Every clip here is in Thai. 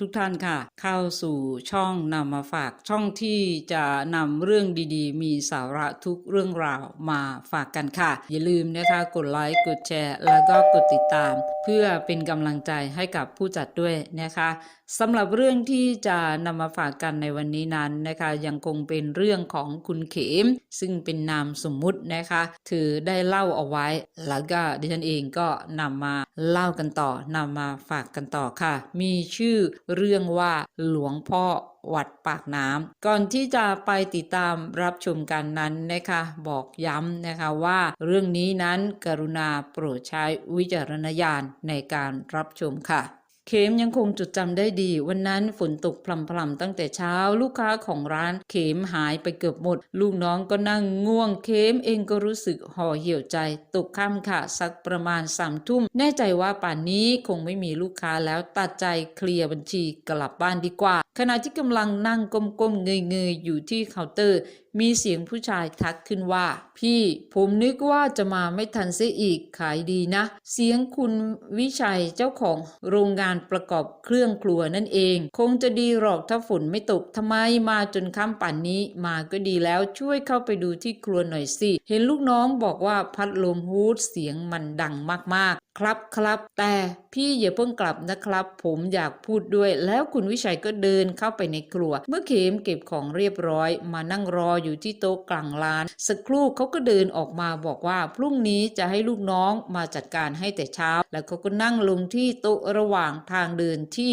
ทุกท่านค่ะ เข้าสู่ช่องนำมาฝากช่องที่จะนำเรื่องดีๆ มีสาระทุกเรื่องราวมาฝากกันค่ะ อย่าลืมนะคะกดไลค์กดแชร์ แล้วก็กดติดตาม เพื่อเป็นกำลังใจให้กับผู้จัดด้วยนะคะสำหรับเรื่องที่จะนำมาฝากกันในวันนี้นั้นนะคะ ยังคงเป็นเรื่องของคุณเขม ซึ่งเป็นนามสมมุตินะคะถือได้เล่าเอาไว้ แล้วก็ดิฉันเองก็นำมาเล่ากันต่อนำมาฝากกันต่อค่ะ มีชื่อเรื่องว่าหลวงพ่อวัดปากน้ำก่อนที่จะไปติดตามรับชมกันนั้นนะคะบอกย้ำนะคะว่าเรื่องนี้นั้นกรุณาโปรดใช้วิจารณญาณในการรับชมค่ะ เข็มยังคงจดจำได้ดี วันนั้นฝนตกพรำๆตั้งแต่เช้าลูกค้าของร้านเข็มหายไปเกือบหมด ลูกน้องก็นั่งง่วงเข็มเองก็รู้สึกห่อเหี่ยวใจ ตกค่ำค่ะ สักประมาณสามทุ่ม แน่ใจว่าป่านนี้คงไม่มีลูกค้าแล้วตัดใจเคลียร์บัญชีกลับบ้านดีกว่า ขณะที่กำลังนั่งก้มๆเงยๆอยู่ที่เคาน์เตอร์ มีเสียงผู้ชายทักขึ้นว่า พี่ผมนึกว่าจะมาไม่ทันเสียอีกขายดีนะ เสียงคุณวิชัยเจ้าของโรงงานประกอบเครื่องครัวนั่นเอง คงจะดีหรอกถ้าฝนไม่ตกทำไมมาจนค่ำป่านนี้มาก็ดีแล้วช่วยเข้าไปดูที่ครัวหน่อยสิ เห็นลูกน้องบอกว่าพัดลมฮูดเสียงมันดังมากครับครับ แต่พี่อย่าเพิ่งกลับนะครับ ผมอยากพูดด้วย แล้วคุณวิชัยก็เดินเข้าไปในครัว เมื่อเข็มเก็บของเรียบร้อย มานั่งรออยู่ที่โต๊ะกลางลาน สักครู่เขาก็เดินออกมาบอกว่า พรุ่งนี้จะให้ลูกน้องมาจัดการให้แต่เช้า แล้วเขาก็นั่งลงที่โต๊ะระหว่างทางเดินที่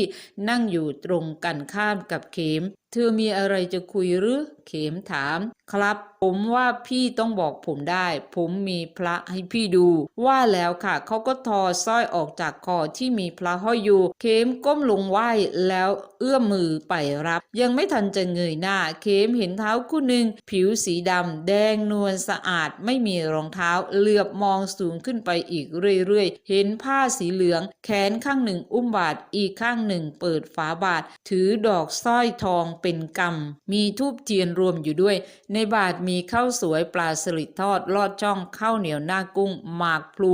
นั่งอยู่ตรงกันข้ามกับเข็ม เธอมีอะไรจะคุยหรือ เข็มถาม ครับ ผมว่าพี่ต้องบอกผมได้ ผมมีพระให้พี่ดู ว่าแล้วค่ะ เขาก็ทอสร้อยออกจากคอที่มีพระห้อยอยู่ เข็มก้มลงไหว้แล้วเอื้อมมือไปรับ ยังไม่ทันจะเงยหน้า เข็มเห็นเท้าคู่หนึ่ง ผิวสีดำแดงนวลสะอาดไม่มีรองเท้า เหลือบมองสูงขึ้นไปอีกเรื่อยๆ เห็นผ้าสีเหลือง แขนข้างหนึ่งอุ้มบาทอีกข้างหนึ่งเปิดฝาบาท ถือดอกสร้อยทองเป็นกำมีทูบเทียนรวมอยู่ด้วย ในบาทมีข้าวสวยปลาสลิดทอด ลอดช่องข้าวเหนียวหน้ากุ้ง หมากพลู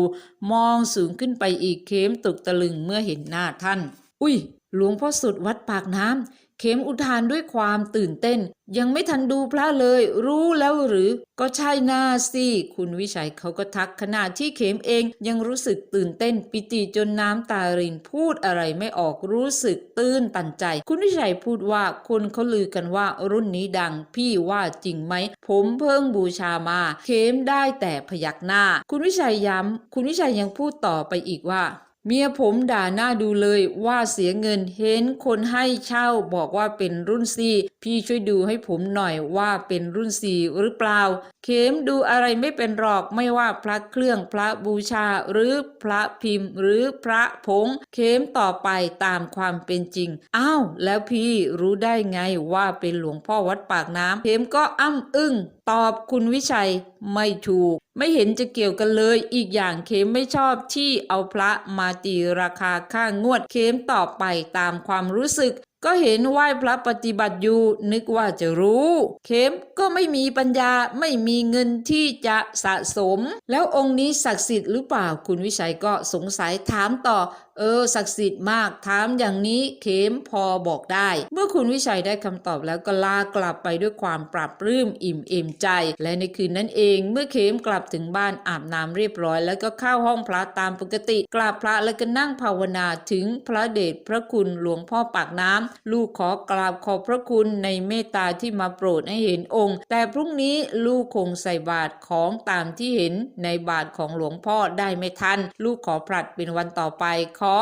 มองสูงขึ้นไปอีกเข้มตกตะลึงเมื่อเห็นหน้าท่าน อุ้ย หลวงพ่อสุดวัดปากน้ำ เข็มอุทานด้วยความตื่นเต้น ยังไม่ทันดูพระเลย รู้แล้วหรือ ก็ใช่น่าสิ คุณวิชัยเขาก็ทักขณะที่เข็มเองยังรู้สึกตื่นเต้น ปิติจนน้ำตารินพูดอะไรไม่ออกรู้สึกตื้นตันใจ คุณวิชัยพูดว่าคนเขาลือกันว่ารุ่นนี้ดัง พี่ว่าจริงไหม ผมเพิ่งบูชามา เข็มได้แต่พยักหน้า คุณวิชัยย้ำคุณวิชัยยังพูดต่อไปอีกว่า เมียผมด่าหน้าดูเลยว่าเสียเงินเห็นคนให้เช่าบอกว่าเป็นรุ่นซีพี่ช่วยดูให้ผมหน่อยว่าเป็นรุ่นซีหรือเปล่า เข็มดูอะไรไม่เป็นหรอกไม่ว่าพระเครื่องพระบูชาหรือพระพิมพ์ หรือพระผง เข็มต่อไปตามความเป็นจริงอ้าวแล้วพี่รู้ได้ไงว่าเป็นหลวงพ่อวัดปากน้ำเข็มก็อ้ำอึ้งตอบคุณวิชัยไม่ถูก ไม่เห็นจะเกี่ยวกันเลย อีกอย่างเข็มไม่ชอบที่เอาพระมาตีราคาค่างวด เข็มต่อไปตามความรู้สึก ก็เห็นไหว้พระปฏิบัติอยู่นึกว่าจะรู้ เข็มก็ไม่มีปัญญาไม่มีเงินที่จะสะสม แล้วองค์นี้ศักดิ์สิทธิ์หรือเปล่าคุณวิชัยก็สงสัยถามต่อ เออศักดิ์สิทธิ์มากถามอย่างนี้เข็มพอบอกได้ เมื่อคุณวิชัยได้คำตอบแล้วก็ลากลับไปด้วยความปรับปลื้มอิ่มเอมใจ และในคืนนั้นเองเมื่อเข็มกลับถึงบ้านอาบน้ำเรียบร้อย แล้วก็เข้าห้องพระตามปกติกราบพระแล้วก็นั่งภาวนาถึงพระเดชพระคุณหลวงพ่อปากน้ำลูกขอกราบขอบพระคุณในเมตตาที่มาโปรดให้เห็นองค์ แต่พรุ่งนี้ลูกคงใส่บาตรของตามที่เห็นในบาตรของหลวงพ่อได้ไม่ทัน ลูกขอผลัดเป็นวันต่อไป ขอ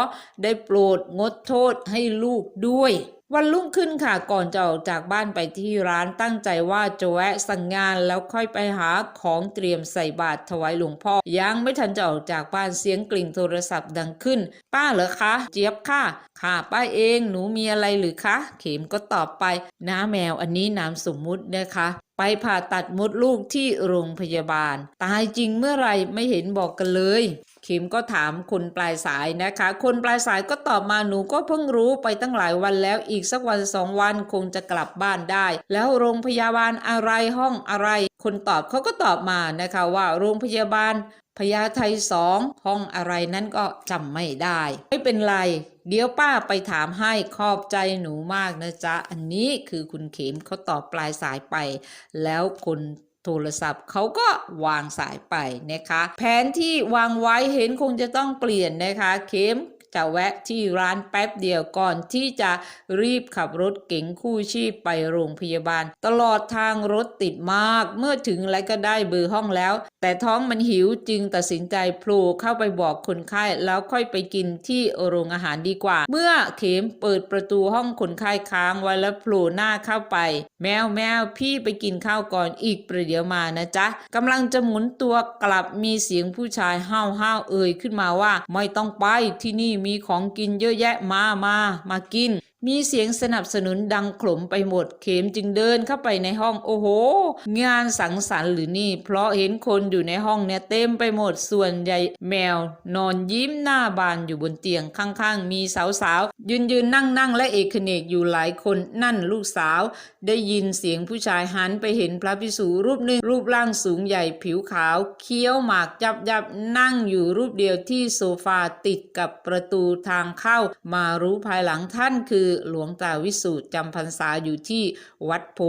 ได้โปรดงดโทษให้ลูกด้วย วันรุ่งขึ้นค่ะก่อนจะออกจากบ้านไปที่ร้านตั้งใจว่าจะแวะสั่งงานแล้วค่อยไปหาของเตรียมใส่บาตรถวายหลวงพ่อ ยังไม่ทันจะออกจากบ้านเสียงกลิ่งโทรศัพท์ดังขึ้น ป้าเหรอคะ เจี๊ยบค่ะ ค่ะป้าเองหนูมีอะไรหรือคะ เข็มก็ตอบไป น้าแมวอันนี้นามสมมุตินะคะไปผ่าตัดมดลูกที่โรงพยาบาล ตายจริงเมื่อไรไม่เห็นบอกกันเลยเข็มก็ถามคนปลายสายนะคะ คนปลายสายก็ตอบมาหนูก็เพิ่งรู้ไปตั้งหลายวันแล้วอีกสักวันสองวันคงจะกลับบ้านได้ แล้วโรงพยาบาลอะไรห้องอะไร คนตอบเขาก็ตอบมานะคะว่าโรงพยาบาลพญาไทสองห้องอะไรนั้นก็จำไม่ได้ ไม่เป็นไร เดี๋ยวป้าไปถามให้ขอบใจหนูมากนะจ๊ะ อันนี้คือคุณเข็มเขาตอบปลายสายไป แล้วคนโทรศัพท์เขาก็วางสายไปนะคะ แผนที่วางไว้เห็นคงจะต้องเปลี่ยนนะคะ เข็ม จะแวะที่ร้านแป๊บเดียวก่อนที่จะรีบขับรถเก๋งคู่ชีพไปโรงพยาบาล ตลอดทางรถติดมาก เมื่อถึงแล้วก็ได้เบอร์ห้องแล้ว แต่ท้องมันหิวจึงตัดสินใจโผล่เข้าไปบอกคนไข้แล้วค่อยไปกินที่โรงอาหารดีกว่า เมื่อเข็มเปิดประตูห้องคนไข้ค้างไว้แล้วโผล่หน้าเข้าไป แมวแมวพี่ไปกินข้าวก่อนอีกประเดี๋ยวมานะจ๊ะกำลังจะหมุนตัวกลับมีเสียงผู้ชายห้าวห้าวเอ่ยขึ้นมาว่า ไม่ต้องไปที่นี่มีของกินเยอะแยะมามามากิน มีเสียงสนับสนุนดังขลมไปหมด เข็มจึงเดินเข้าไปในห้องโอ้โห งานสังสรรค์หรือนี่ เพราะเห็นคนอยู่ในห้องเนี่ยเต็มไปหมดส่วนใหญ่แมว นอนยิ้มหน้าบานอยู่บนเตียงข้างๆ มีสาวๆ ยืนยืนนั่งนั่งและเอกเนกอยู่หลายคนนั่นลูกสาว ได้ยินเสียงผู้ชายหันไปเห็นพระพิสูรูปหนึ่งรูปร่างสูงใหญ่ผิวขาว เคี้ยวหมากยับยับนั่งอยู่รูปเดียวที่โซฟาติดกับประตูทางเข้า มารู้ภายหลังท่านคือหลวงตาวิสูตรจำพรรษาอยู่ที่วัดโพ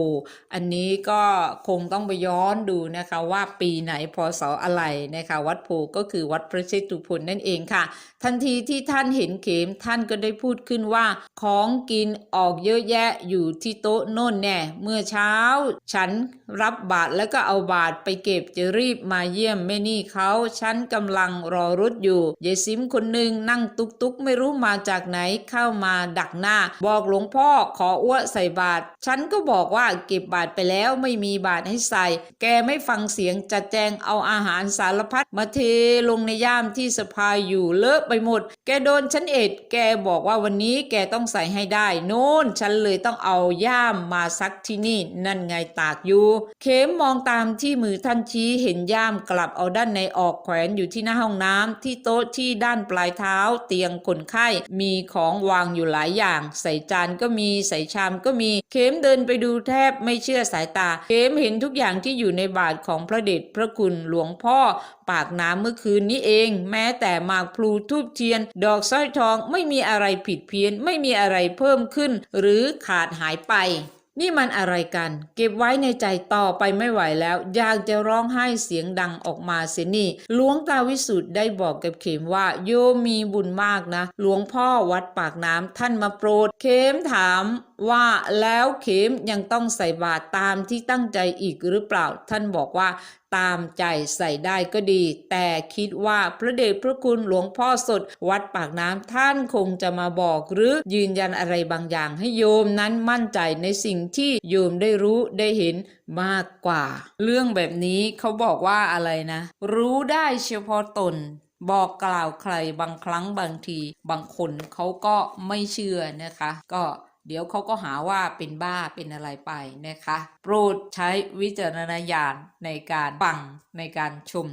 อันนี้ก็คงต้องไปย้อนดูนะคะว่าปีไหนพศอะไรนะคะวัดโพก็คือวัดพระเชตุพนนั่นเองค่ะ ทันทีที่ท่านเห็นเข็มท่านก็ได้พูดขึ้นว่าของกินออกเยอะแยะอยู่ที่โต๊ะโน่นแน่เมื่อเช้า ฉันรับบาตรแล้วก็เอาบาตรไปเก็บจะรีบมาเยี่ยมแม่นี่เขาฉันกำลังรอรถอยู่ยายซิมคนหนึ่งนั่งตุกตุกๆไม่รู้มาจากไหนเข้ามาดักหน้าบอกหลวงพ่อขออ้วใส่บาตรฉันก็บอกว่าเก็บบาตรไปแล้วไม่มีบาตรให้ใส่ แกไม่ฟังเสียงจัดแจงเอาอาหารสารพัดมาเทลงในย่ามที่สะพายอยู่เลอะไปหมด แกโดนฉันเอ็ด แกบอกว่าวันนี้แกต้องใส่ให้ได้ โน่นฉันเลยต้องเอาย่ามมาซักที่นี่ นั่นไงตากอยู่ เข็มมองตามที่มือท่านชี้เห็นย่ามกลับเอาด้านในออกแขวนอยู่ที่หน้าห้องน้ำที่โต๊ะที่ด้านปลายเท้าเตียงคนไข้มีของวางอยู่หลายอย่างใส่จานก็มีใส่ชามก็มี เข็มเดินไปดูแทบไม่เชื่อสายตา เข็มเห็นทุกอย่างที่อยู่ในบาทของพระเดชพระคุณหลวงพ่อ ปากน้ำเมื่อคืนนี้เอง แม้แต่หมากพลูทูบเทียน ดอกสร้อยทองไม่มีอะไรผิดเพี้ยนไม่มีอะไรเพิ่มขึ้น หรือขาดหายไป นี่มันอะไรกัน เก็บไว้ในใจต่อไปไม่ไหวแล้ว อยากจะร้องไห้เสียงดังออกมาเสียนี่หลวงตาวิสุทธ์ได้บอกกับเข็มว่า โยมมีบุญมากนะ หลวงพ่อวัดปากน้ำท่านมาโปรด เข็มถามว่าแล้วเข็มยังต้องใส่บาตรตามที่ตั้งใจอีกหรือเปล่า ท่านบอกว่าตามใจใส่ได้ก็ดี แต่คิดว่าพระเดชพระคุณหลวงพ่อสด วัดปากน้ำท่านคงจะมาบอก หรือยืนยันอะไรบางอย่างให้โยมนั้นมั่นใจในสิ่งที่โยมได้รู้ได้เห็นมากกว่า เรื่องแบบนี้เขาบอกว่าอะไรนะ รู้ได้เฉพาะตนบอกกล่าวใครบางครั้งบางที บางคนเขาก็ไม่เชื่อนะคะ ก็ เดี๋ยวเขาก็หาว่าเป็นบ้าเป็นอะไรไปนะคะ โปรดใช้วิจารณญาณในการฟังในการชม